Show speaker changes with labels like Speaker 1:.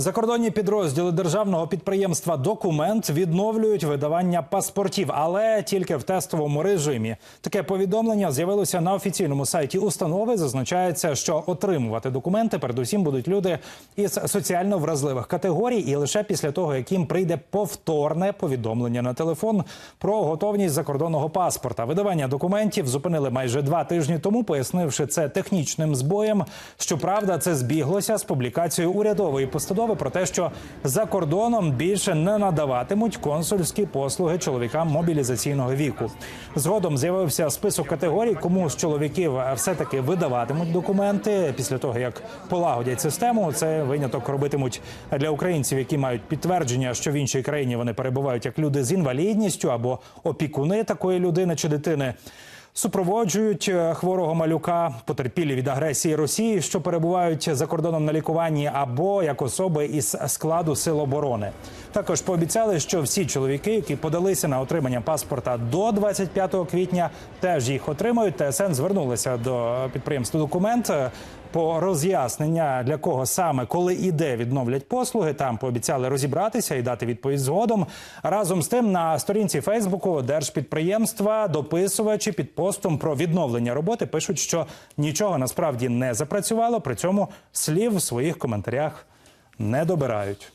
Speaker 1: Закордонні підрозділи державного підприємства Документ відновлюють видавання паспортів, але тільки в тестовому режимі. Таке повідомлення з'явилося на офіційному сайті установи. Зазначається, що отримувати документи передусім будуть люди із соціально вразливих категорій, і лише після того, як їм прийде повторне повідомлення на телефон про готовність закордонного паспорта. Видавання документів зупинили майже два тижні тому, пояснивши це технічним збоєм. Щоправда, це збіглося з публікацією урядової постанови про те, що за кордоном більше не надаватимуть консульські послуги чоловікам мобілізаційного віку. Згодом з'явився список категорій, кому з чоловіків все таки видаватимуть документи після того, як полагодять систему. Це виняток робитимуть для українців, які мають підтвердження, що в іншій країні вони перебувають як люди з інвалідністю або опікуни такої людини чи дитини. Супроводжують е, хворого малюка, потерпілі від агресії Росії, що перебувають за кордоном на лікуванні, або як особи із складу сил оборони. Також пообіцяли, що всі чоловіки, які подалися на отримання паспорта до 25 квітня, теж їх отримають. ТСН звернулися до підприємства документ по роз'яснення для кого саме коли і де відновлять послуги. Там пообіцяли розібратися і дати відповідь згодом. Разом з тим на сторінці Фейсбуку держпідприємства дописувачі під постом про відновлення роботи пишуть, що нічого насправді не запрацювало. При цьому слів в своїх коментарях не добирають.